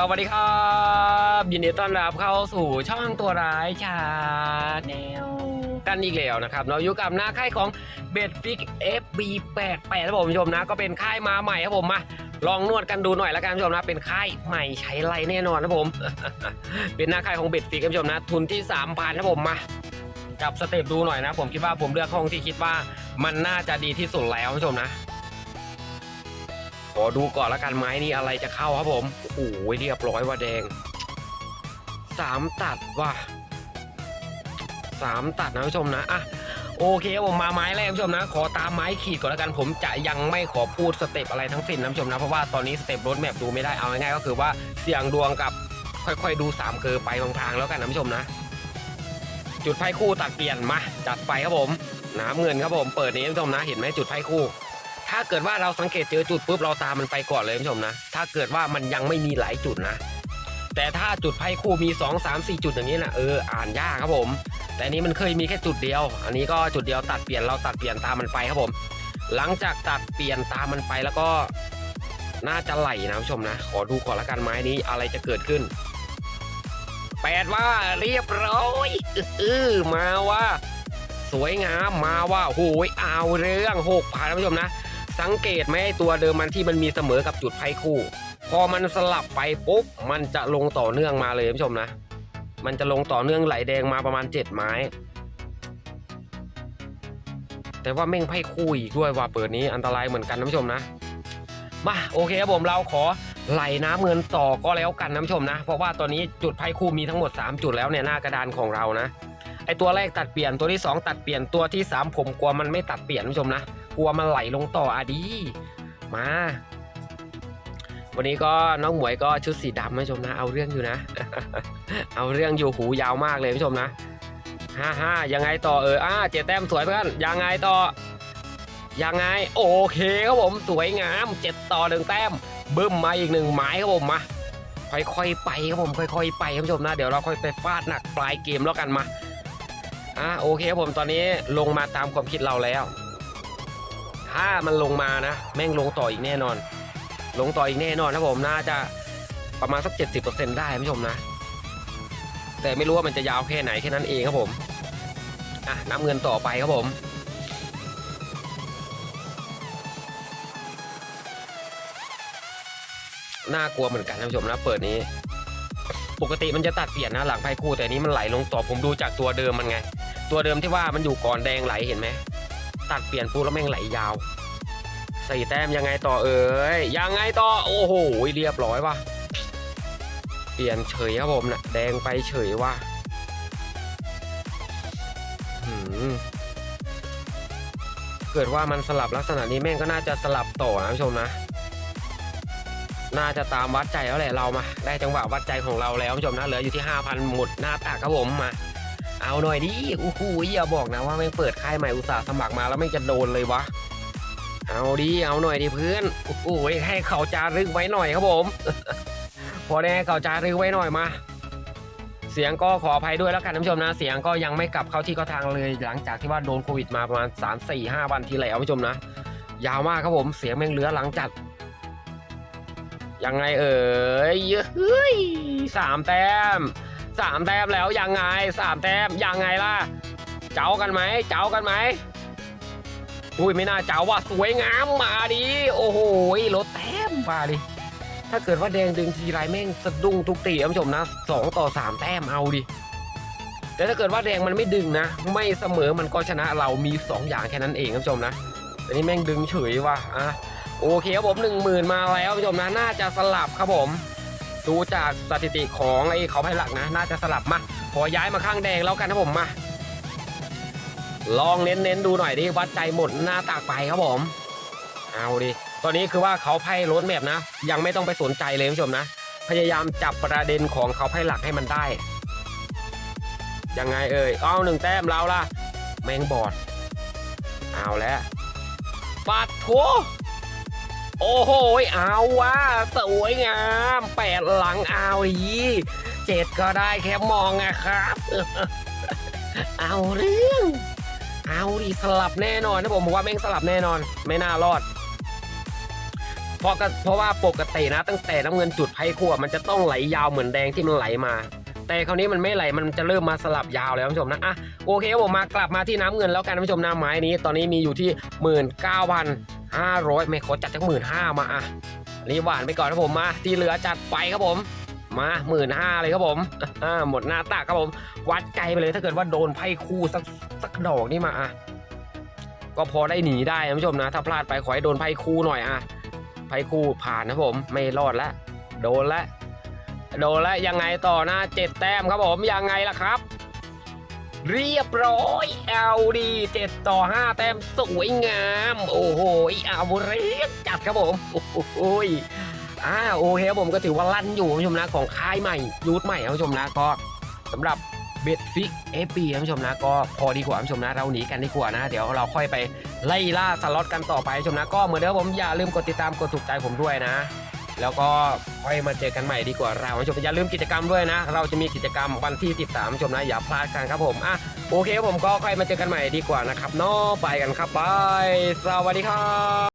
สวัสดีครับยินดีต้อนรับเข้าสู่ช่องตัวร้ายชาแนลกันอีกแล้วนะครับเราอยู่กับหน้าค่ายของเบดฟิก FB88 ครับผมผู้ชมนะ ก็เป็นค่ายมาใหม่ครับผมมาลองนวดกันดูหน่อยแล้วกันผู้ชมนะ เป็นค่ายใหม่ใช้ไรแน่นอนครับผม เป็นหน้าค่ายของเบดฟิกครับผู้ชมนะ ทุนที่3,000ครับผมมาจับสเต็ปดูหน่อยนะ ผมคิดว่าผมเลือกห้องที่คิดว่ามันน่าจะดีที่สุดแล้วผู้ชมนะ อดูก่อนละกันไม้นี่อะไรจะเข้าครับผม โอ้โหเรียบร้อยว่าแดงสามตัดว่ะสามตัดนะผู้ชมนะอะโอเคผมมาไม้แรกผู้ชมนะ ขอตามไม้ขีดก่อนละกัน ผมจะยังไม่ขอพูดสเต็ปอะไรทั้งสิ้นนะผู้ชมนะ เพราะว่าตอนนี้สเต็ปรถแมพดูไม่ได้เอาง่ายๆก็คือว่าเสี่ยงดวงกับค่อยๆ ดูสามเกอไปบางทางแล้วกันนะผู้ชมนะ จุดไพ่คู่ตัดเปลี่ยนมาจัดไปครับผมน้ำเงินครับผมเปิดนี้ผู้ชมนะ เห็นไหมจุดไพ่คู่ ถ้าเกิดว่าเราสังเกตเจอจุดปุ๊บเราตามมันไปก่อนเลยคุณผู้ชมนะ ถ้าเกิดว่ามันยังไม่มีหลายจุดนะ แต่ถ้าจุดไพ่คู่มี 2 3 4 จุดอย่างนี้นะเอออ่านยากครับผม แต่นี้มันเคยมีแค่จุดเดียว อันนี้ก็จุดเดียวตัดเปลี่ยนเราตัดเปลี่ยนตามมันไปครับผม หลังจากตัดเปลี่ยนตามมันไปแล้วก็น่าจะไหลนะคุณผู้ชมนะ ขอดูก่อนละกันไม้นี้อะไรจะเกิดขึ้นแปดว่าเรียบร้อยเออมาว่า สวยงามมาว่าโอ้ยเอาเรื่องหกพันท่านผู้ชมนะ สังเกตไหมไอตัวเดิมมันที่มันมีเสมอกับจุดไพ่คู่ พอมันสลับไปปุ๊บมันจะลงต่อเนื่องมาเลยท่านผู้ชมนะ มันจะลงต่อเนื่องไหลแดงมาประมาณ 7 ไม้ แต่ว่าแม่งไพ่คู่อีกด้วยว่าเปิดนี้อันตรายเหมือนกันท่านผู้ชมนะมาโอเคครับผมเราขอไหลน้ำเงินต่อก็แล้วกันท่านผู้ชมนะ เพราะว่าตอนนี้จุดไพ่คู่มีทั้งหมด 3 จุดแล้วเนี่ยหน้ากระดานของเรานะไอตัวแรกตัดเปลี่ยนตัวที่ 2 ตัดเปลี่ยนตัวที่ 3 ผมกลัวมันไม่ตัดเปลี่ยนท่านผู้ชมนะกลัวมันไหลลงต่ออะดี มา วันนี้ก็น้องหมวยก็ชุดสีดำนผู้ชมนะ เอาเรื่องอยู่นะ เอาเรื่องอยู่หูยาวมากเลยท่านผู้ชมนะฮ่าฮ่ายังไงต่อเอออ่าเจ็ดแต้มสวยเพื่อนยังไงต่อ ยังไง โอเคครับผมสวยงามเจ็ดต่อหนึ่งแต้มบึ้มมาอีกหนึ่งไม้ครับผมมาค่อยๆไปครับผมค่อยๆไปท่านผู้ชมนะเดี๋ยวเราค่อยไปฟาดหนักปลายเกมแล้วกันมาอะโอเคครับผมตอนนี้ลงมาตามความคิดเราแล้ว ถ้ามันลงมานะ แม่งลงต่ออีกแน่นอน ลงต่ออีกแน่นอนนะผมน่าจะประมาณสัก 70%ได้ท่านผู้ชมนะ แต่ไม่รู้ว่ามันจะยาวแค่ไหนแค่นั้นเองครับผมอะน้ำเงินต่อไปครับผมน่ากลัวเหมือนกันท่านผู้ชมนะเปิดนี้ ปกติมันจะตัดเปลี่ยนนะหลังไพ่คู่แต่นี้มันไหลลงต่อผมดูจากตัวเดิมมันไง ตัวเดิมที่ว่ามันอยู่ก่อนแดงไหลเห็นไหม ตัดเปลี่ยนปุ๊บแล้วแม่งไหลยาวสี่แต้มยังไงต่อเอ่ยยังไงต่อโอ้โหเรียบร้อยว่ะเปลี่ยนเฉยครับผมนะแดงไปเฉยว่ะหืมเกิดว่ามันสลับลักษณะนี้แม่งก็น่าจะสลับต่อนะผู้ชมนะ น่าจะตามวัดใจแล้วแหละเรามา ได้จังหวะวัดใจของเราแล้วผู้ชมนะเหลืออยู่ที่ 5,000 หมดหน้าตากครับผมมา เอาหน่อยดิโอ้โหอย่าบอกนะว่าแม่งเปิดค่ายใหม่อุตสาห์สมัครมาแล้วแม่จะโดนเลยวะ เอาดิเอาหน่อยดิเพื่อนโอ้โหให้เขาจารึกไว้หน่อยครับผม พอได้ให้เขาจารึกไว้หน่อยมา เสียงก็ขออภัยด้วยแล้วกันท่านผู้ชมนะ เสียงก็ยังไม่กลับเข้าที่เข้าทางเลย หลังจากที่ว่าโดนโควิดมาประมาณ3 4 5วันที่แล้วท่านผู้ชมนะ ยาวมากครับผม เสียงแม่งเหลือหลังจัดยังไงเอ่ยเฮ้ยสามแต้ม สามแต้มแล้วยังไงสามแต้มยังไงล่ะ เจ้ากันไหมเจ้ากันไหมอุ้ยไม่น่าเจ้าว่ะสวยงามมาดิโอ้โหลดแต้มมาดิถ้าเกิดว่าแดงดึงทีไรแม่งสะดุ้งทุกตีท่านผู้ชมนะสองต่อสามแต้มเอาดิแต่ถ้าเกิดว่าแดงมันไม่ดึงนะ ไม่เสมอมันก็ชนะเรามีสองอย่างแค่นั้นเองท่านผู้ชมนะแต่นี่แม่งดึงเฉยว่ะอะโอเคครับผมหนึ่งหมื่นมาแล้วผู้ชมนะน่าจะสลับครับผม ดูจากสถิติของไอ้เขาไพ่หลักนะ น่าจะสลับมา ขอย้ายมาข้างแดงแล้วกันครับผมมา ลองเน้นๆดูหน่อยดิวัดใจหมดหน้าตากไปครับผม เอาดิ ตอนนี้คือว่าเขาไพ่รถแมพนะ ยังไม่ต้องไปสนใจเลยคุณผู้ชมนะ พยายามจับประเด็นของเขาไพ่หลักให้มันได้ ยังไงเอ่ย เอาหนึ่งแต้มเราล่ะ แมงบอด เอาแล้วปัดทัว โอ้โห เอาว่าสวยงามแปดหลังเอาดีเจ็ดก็ได้แค่มองอะครับ เอาเรื่อง เอาดิสลับแน่นอนนะผมบอกว่าแม่งสลับแน่นอน ไม่น่ารอดเพราะก็เพราะว่าปกตินะ ตั้งแต่น้ำเงินจุดไพ่คู่อะมันจะต้องไหลยาวเหมือนแดงที่มันไหลมา แต่คราวนี้มันไม่ไหลมันจะเริ่มมาสลับยาวแล้วท่านผู้ชมนะอะโอเคผมมากลับมาที่น้ำเงินแล้วกันท่านผู้ชมนะไม้นี้ ตอนนี้มีอยู่ที่หมื่นเก้าพัน ห้าร้อยไม่ขอจัดจากหมื่นห้ามาอะอันนี้หวานไปก่อนครับผมมา ที่เหลือจัดไปครับผม มาหมื่นห้าเลยครับผมอ่าหมดหน้าตาครับผม วัดใจไปเลยถ้าเกิดว่าโดนไพ่คู่สักสักดอกนี่มาอะก็พอได้หนีได้ท่านผู้ชมนะ ถ้าพลาดไปขอให้โดนไพ่คู่หน่อยอะไพ่คู่ผ่านนะผม ไม่รอดแล้วโดนล้วโดนล้วยังไงต่อนะเจ็ดแต้มครับผมยังไงล่ะครับ เรียบร้อย เอาดีเจ็ดต่อห้าแต้มสวยงาม โอ้โหเอาเรียกจัดครับผม โอ้โหอ่าโอเคครับผมก็ถือว่าลั่นอยู่ผู้ชมนะของค่ายใหม่ยูทใหม่ผู้ชมนะก็สำหรับเบดฟิกเอฟบีผู้ชมนะก็พอดีกว่าผู้ชมนะเราหนีกันดีกว่านะ เดี๋ยวเราค่อยไปไล่ล่าสล็อตกันต่อไปผู้ชมนะก็เหมือนเดิมผมอย่าลืมกดติดตามกดถูกใจผมด้วยนะ แล้วก็ ค่อยมาเจอกันใหม่ดีกว่าเราผู้ชมอย่าลืมกิจกรรมด้วยนะ เราจะมีกิจกรรมวันที่ 13ผู้ชมนะอย่าพลาดกันครับผมอะโอเคผมก็ค่อยมาเจอกันใหม่ดีกว่านะครับเนาะไปกันครับบายสวัสดีครับ